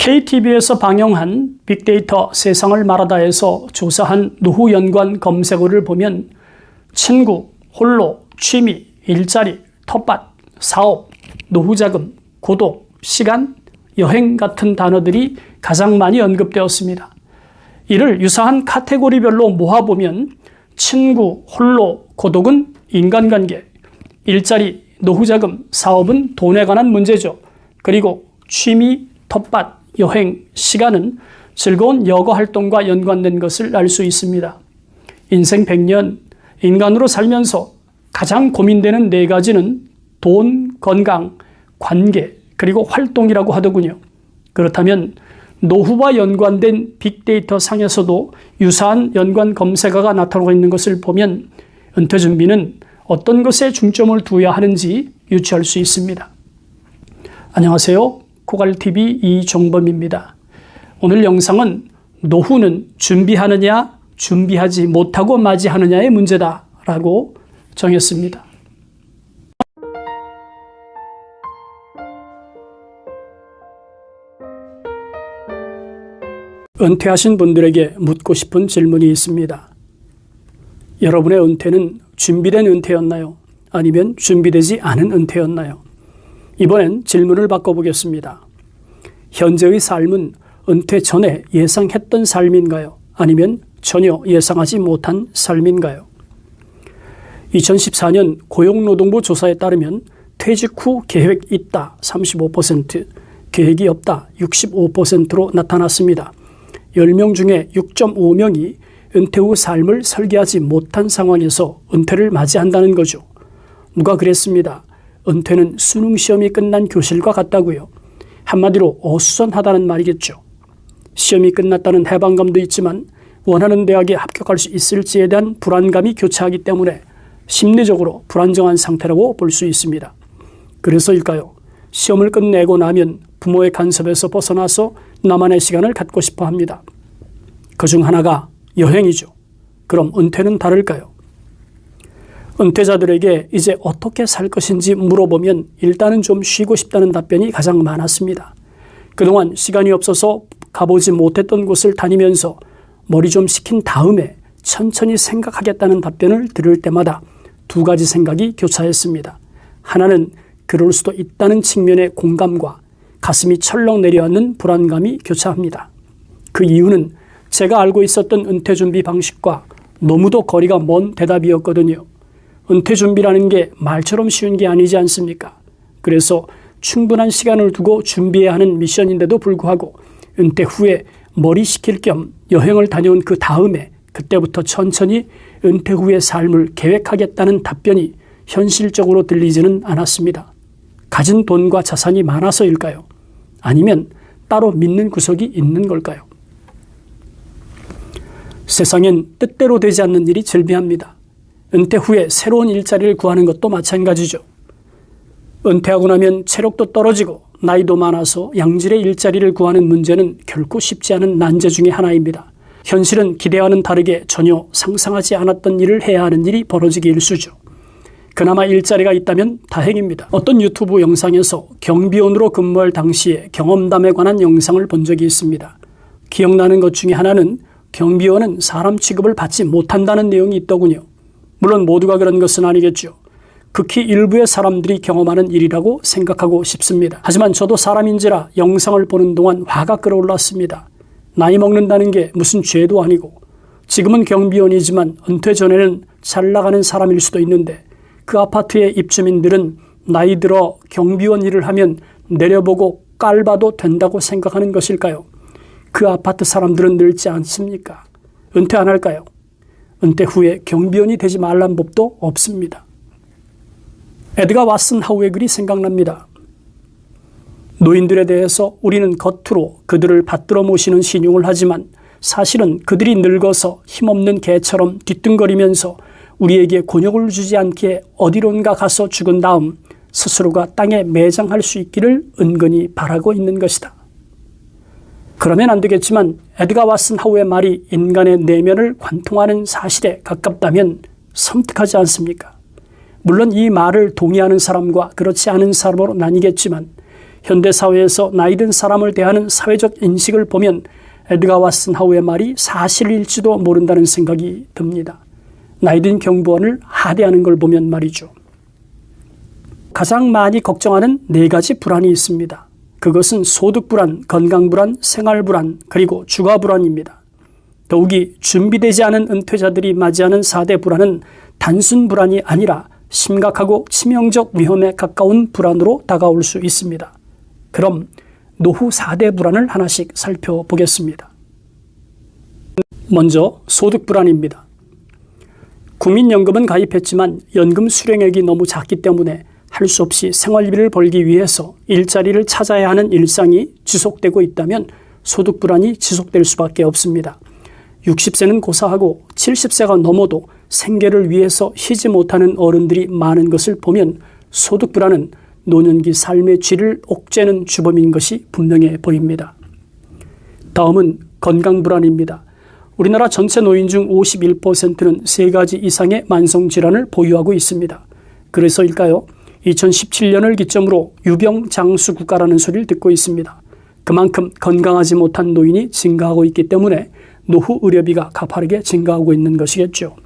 KTV에서 방영한 빅데이터 세상을 말하다에서 조사한 노후 연관 검색어를 보면 친구, 홀로, 취미, 일자리, 텃밭, 사업, 노후자금, 고독, 시간, 여행 같은 단어들이 가장 많이 언급되었습니다. 이를 유사한 카테고리별로 모아보면 친구, 홀로, 고독은 인간관계, 일자리, 노후자금, 사업은 돈에 관한 문제죠. 그리고 취미, 텃밭, 여행, 시간은 즐거운 여가 활동과 연관된 것을 알 수 있습니다. 인생 100년, 인간으로 살면서 가장 고민되는 네 가지는 돈, 건강, 관계, 그리고 활동이라고 하더군요. 그렇다면 노후와 연관된 빅데이터 상에서도 유사한 연관 검색어가 나타나고 있는 것을 보면 은퇴 준비는 어떤 것에 중점을 두어야 하는지 유추할 수 있습니다. 안녕하세요. 코갈TV 이종범입니다. 오늘 영상은 노후는 준비하느냐, 준비하지 못하고 맞이하느냐의 문제다 라고 정했습니다. 은퇴하신 분들에게 묻고 싶은 질문이 있습니다. 여러분의 은퇴는 준비된 은퇴였나요? 아니면 준비되지 않은 은퇴였나요? 이번엔 질문을 바꿔보겠습니다. 현재의 삶은 은퇴 전에 예상했던 삶인가요? 아니면 전혀 예상하지 못한 삶인가요? 2014년 고용노동부 조사에 따르면 퇴직 후 계획 있다 35%, 계획이 없다 65%로 나타났습니다. 10명 중에 6.5명이 은퇴 후 삶을 설계하지 못한 상황에서 은퇴를 맞이한다는 거죠. 누가 그랬습니다. 은퇴는 수능 시험이 끝난 교실과 같다고요. 한마디로 어수선하다는 말이겠죠. 시험이 끝났다는 해방감도 있지만 원하는 대학에 합격할 수 있을지에 대한 불안감이 교차하기 때문에 심리적으로 불안정한 상태라고 볼 수 있습니다. 그래서일까요? 시험을 끝내고 나면 부모의 간섭에서 벗어나서 나만의 시간을 갖고 싶어 합니다. 그 중 하나가 여행이죠. 그럼 은퇴는 다를까요? 은퇴자들에게 이제 어떻게 살 것인지 물어보면 일단은 좀 쉬고 싶다는 답변이 가장 많았습니다. 그동안 시간이 없어서 가보지 못했던 곳을 다니면서 머리 좀 식힌 다음에 천천히 생각하겠다는 답변을 들을 때마다 두 가지 생각이 교차했습니다. 하나는 그럴 수도 있다는 측면의 공감과 가슴이 철렁 내려앉는 불안감이 교차합니다. 그 이유는 제가 알고 있었던 은퇴 준비 방식과 너무도 거리가 먼 대답이었거든요. 은퇴 준비라는 게 말처럼 쉬운 게 아니지 않습니까? 그래서 충분한 시간을 두고 준비해야 하는 미션인데도 불구하고 은퇴 후에 머리 식힐 겸 여행을 다녀온 그 다음에 그때부터 천천히 은퇴 후의 삶을 계획하겠다는 답변이 현실적으로 들리지는 않았습니다. 가진 돈과 자산이 많아서일까요? 아니면 따로 믿는 구석이 있는 걸까요? 세상엔 뜻대로 되지 않는 일이 즐비합니다. 은퇴 후에 새로운 일자리를 구하는 것도 마찬가지죠. 은퇴하고 나면 체력도 떨어지고 나이도 많아서 양질의 일자리를 구하는 문제는 결코 쉽지 않은 난제 중의 하나입니다. 현실은 기대와는 다르게 전혀 상상하지 않았던 일을 해야 하는 일이 벌어지기 일수죠. 그나마 일자리가 있다면 다행입니다. 어떤 유튜브 영상에서 경비원으로 근무할 당시의 경험담에 관한 영상을 본 적이 있습니다. 기억나는 것 중에 하나는 경비원은 사람 취급을 받지 못한다는 내용이 있더군요. 물론 모두가 그런 것은 아니겠죠. 극히 일부의 사람들이 경험하는 일이라고 생각하고 싶습니다. 하지만 저도 사람인지라 영상을 보는 동안 화가 끌어올랐습니다. 나이 먹는다는 게 무슨 죄도 아니고 지금은 경비원이지만 은퇴 전에는 잘 나가는 사람일 수도 있는데 그 아파트의 입주민들은 나이 들어 경비원 일을 하면 내려보고 깔봐도 된다고 생각하는 것일까요? 그 아파트 사람들은 늙지 않습니까? 은퇴 안 할까요? 은퇴 후에 경비원이 되지 말란 법도 없습니다. 에드가 왓슨 하우의 글이 생각납니다. 노인들에 대해서 우리는 겉으로 그들을 받들어 모시는 신용을 하지만 사실은 그들이 늙어서 힘없는 개처럼 뒤뚱거리면서 우리에게 곤욕을 주지 않게 어디론가 가서 죽은 다음 스스로가 땅에 매장할 수 있기를 은근히 바라고 있는 것이다. 그러면 안 되겠지만 에드가 왓슨 하우의 말이 인간의 내면을 관통하는 사실에 가깝다면 섬뜩하지 않습니까? 물론 이 말을 동의하는 사람과 그렇지 않은 사람으로 나뉘겠지만 현대 사회에서 나이든 사람을 대하는 사회적 인식을 보면 에드가 왓슨 하우의 말이 사실일지도 모른다는 생각이 듭니다. 나이든 경부원을 하대하는 걸 보면 말이죠. 가장 많이 걱정하는 네 가지 불안이 있습니다. 그것은 소득 불안, 건강 불안, 생활 불안, 그리고 주거 불안입니다. 더욱이 준비되지 않은 은퇴자들이 맞이하는 4대 불안은 단순 불안이 아니라 심각하고 치명적 위험에 가까운 불안으로 다가올 수 있습니다. 그럼 노후 4대 불안을 하나씩 살펴보겠습니다. 먼저 소득 불안입니다. 국민연금은 가입했지만 연금 수령액이 너무 작기 때문에 할 수 없이 생활비를 벌기 위해서 일자리를 찾아야 하는 일상이 지속되고 있다면 소득 불안이 지속될 수밖에 없습니다. 60세는 고사하고 70세가 넘어도 생계를 위해서 쉬지 못하는 어른들이 많은 것을 보면 소득 불안은 노년기 삶의 질을 옥죄는 주범인 것이 분명해 보입니다. 다음은 건강 불안입니다. 우리나라 전체 노인 중 51%는 세 가지 이상의 만성 질환을 보유하고 있습니다. 그래서일까요? 2017년을 기점으로 유병 장수 국가라는 소리를 듣고 있습니다. 그만큼 건강하지 못한 노인이 증가하고 있기 때문에 노후 의료비가 가파르게 증가하고 있는 것이겠죠.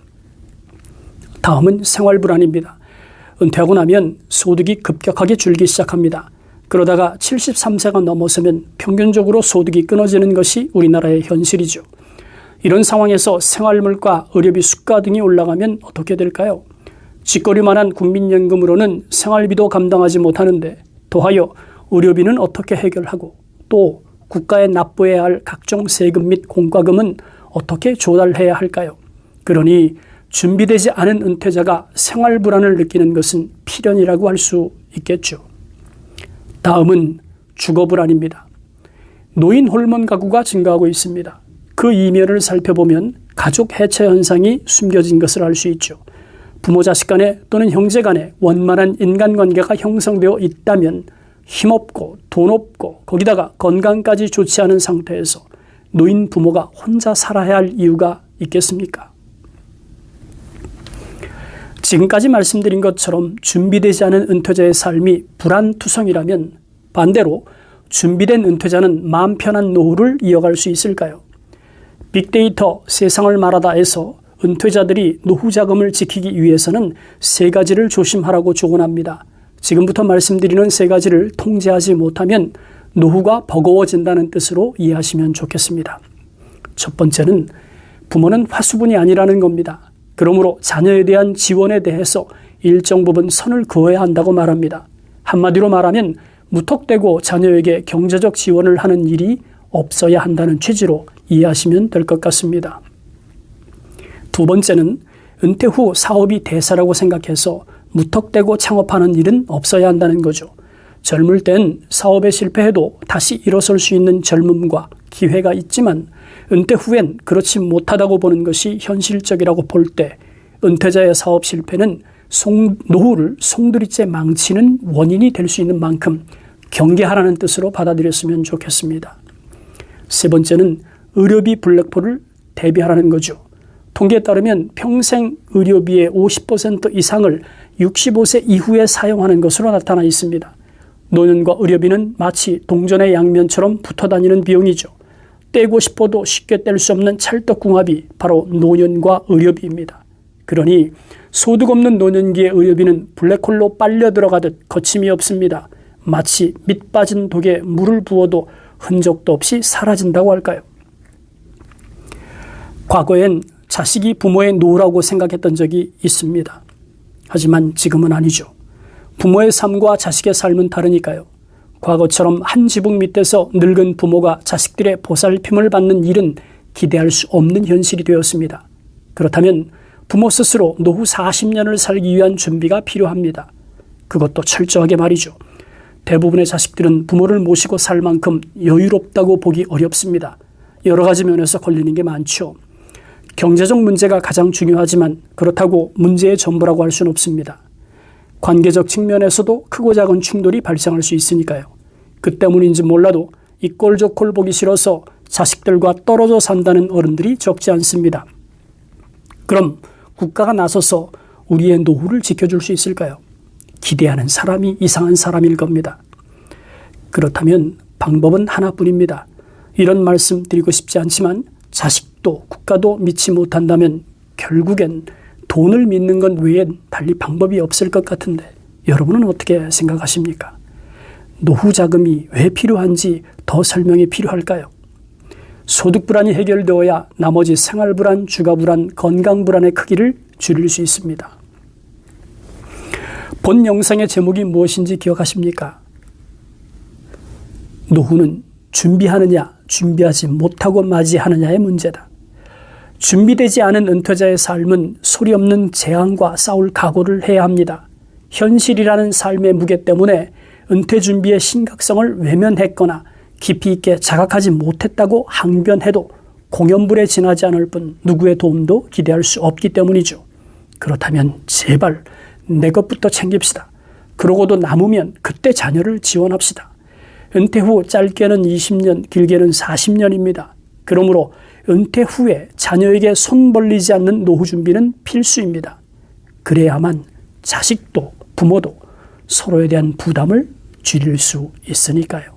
다음은 생활 불안입니다. 은퇴하고 나면 소득이 급격하게 줄기 시작합니다. 그러다가 73세가 넘어서면 평균적으로 소득이 끊어지는 것이 우리나라의 현실이죠. 이런 상황에서 생활물가, 의료비 수가 등이 올라가면 어떻게 될까요? 직거리만한 국민연금으로는 생활비도 감당하지 못하는데 더하여 의료비는 어떻게 해결하고 또 국가에 납부해야 할 각종 세금 및 공과금은 어떻게 조달해야 할까요? 그러니 준비되지 않은 은퇴자가 생활 불안을 느끼는 것은 필연이라고 할 수 있겠죠. 다음은 주거 불안입니다. 노인 호르몬 가구가 증가하고 있습니다. 그 이면을 살펴보면 가족 해체 현상이 숨겨진 것을 알 수 있죠. 부모 자식 간에 또는 형제 간에 원만한 인간관계가 형성되어 있다면 힘없고 돈 없고 거기다가 건강까지 좋지 않은 상태에서 노인 부모가 혼자 살아야 할 이유가 있겠습니까? 지금까지 말씀드린 것처럼 준비되지 않은 은퇴자의 삶이 불안투성이라면 반대로 준비된 은퇴자는 마음 편한 노후를 이어갈 수 있을까요? 빅데이터 세상을 말하다에서 은퇴자들이 노후 자금을 지키기 위해서는 세 가지를 조심하라고 조언합니다. 지금부터 말씀드리는 세 가지를 통제하지 못하면 노후가 버거워진다는 뜻으로 이해하시면 좋겠습니다. 첫 번째는 부모는 화수분이 아니라는 겁니다. 그러므로 자녀에 대한 지원에 대해서 일정 부분 선을 그어야 한다고 말합니다. 한마디로 말하면 무턱대고 자녀에게 경제적 지원을 하는 일이 없어야 한다는 취지로 이해하시면 될 것 같습니다. 두 번째는 은퇴 후 사업이 대사라고 생각해서 무턱대고 창업하는 일은 없어야 한다는 거죠. 젊을 땐 사업에 실패해도 다시 일어설 수 있는 젊음과 기회가 있지만 은퇴 후엔 그렇지 못하다고 보는 것이 현실적이라고 볼 때 은퇴자의 사업 실패는 송, 노후를 송두리째 망치는 원인이 될 수 있는 만큼 경계하라는 뜻으로 받아들였으면 좋겠습니다. 세 번째는 의료비 블랙홀을 대비하라는 거죠. 통계에 따르면 평생 의료비의 50% 이상을 65세 이후에 사용하는 것으로 나타나 있습니다. 노년과 의료비는 마치 동전의 양면처럼 붙어 다니는 비용이죠. 떼고 싶어도 쉽게 뗄 수 없는 찰떡궁합이 바로 노년과 의료비입니다. 그러니 소득 없는 노년기의 의료비는 블랙홀로 빨려 들어가듯 거침이 없습니다. 마치 밑 빠진 독에 물을 부어도 흔적도 없이 사라진다고 할까요? 과거엔 자식이 부모의 노라고 생각했던 적이 있습니다. 하지만 지금은 아니죠. 부모의 삶과 자식의 삶은 다르니까요. 과거처럼 한 지붕 밑에서 늙은 부모가 자식들의 보살핌을 받는 일은 기대할 수 없는 현실이 되었습니다. 그렇다면 부모 스스로 노후 40년을 살기 위한 준비가 필요합니다. 그것도 철저하게 말이죠. 대부분의 자식들은 부모를 모시고 살 만큼 여유롭다고 보기 어렵습니다. 여러 가지 면에서 걸리는 게 많죠. 경제적 문제가 가장 중요하지만 그렇다고 문제의 전부라고 할 수는 없습니다. 관계적 측면에서도 크고 작은 충돌이 발생할 수 있으니까요. 그 때문인지 몰라도 이 꼴 저 꼴 보기 싫어서 자식들과 떨어져 산다는 어른들이 적지 않습니다. 그럼 국가가 나서서 우리의 노후를 지켜줄 수 있을까요? 기대하는 사람이 이상한 사람일 겁니다. 그렇다면 방법은 하나뿐입니다. 이런 말씀 드리고 싶지 않지만 자식 도 국가도 믿지 못한다면 결국엔 돈을 믿는 것 외엔 달리 방법이 없을 것 같은데 여러분은 어떻게 생각하십니까? 노후 자금이 왜 필요한지 더 설명이 필요할까요? 소득 불안이 해결되어야 나머지 생활 불안, 주거 불안, 건강 불안의 크기를 줄일 수 있습니다. 본 영상의 제목이 무엇인지 기억하십니까? 노후는 준비하느냐, 준비하지 못하고 맞이하느냐의 문제다. 준비되지 않은 은퇴자의 삶은 소리 없는 재앙과 싸울 각오를 해야 합니다. 현실이라는 삶의 무게 때문에 은퇴 준비의 심각성을 외면했거나 깊이 있게 자각하지 못했다고 항변해도 공연불에 지나지 않을 뿐 누구의 도움도 기대할 수 없기 때문이죠. 그렇다면 제발 내 것부터 챙깁시다. 그러고도 남으면 그때 자녀를 지원합시다. 은퇴 후 짧게는 20년, 길게는 40년입니다. 그러므로 은퇴 후에 자녀에게 손 벌리지 않는 노후 준비는 필수입니다. 그래야만 자식도 부모도 서로에 대한 부담을 줄일 수 있으니까요.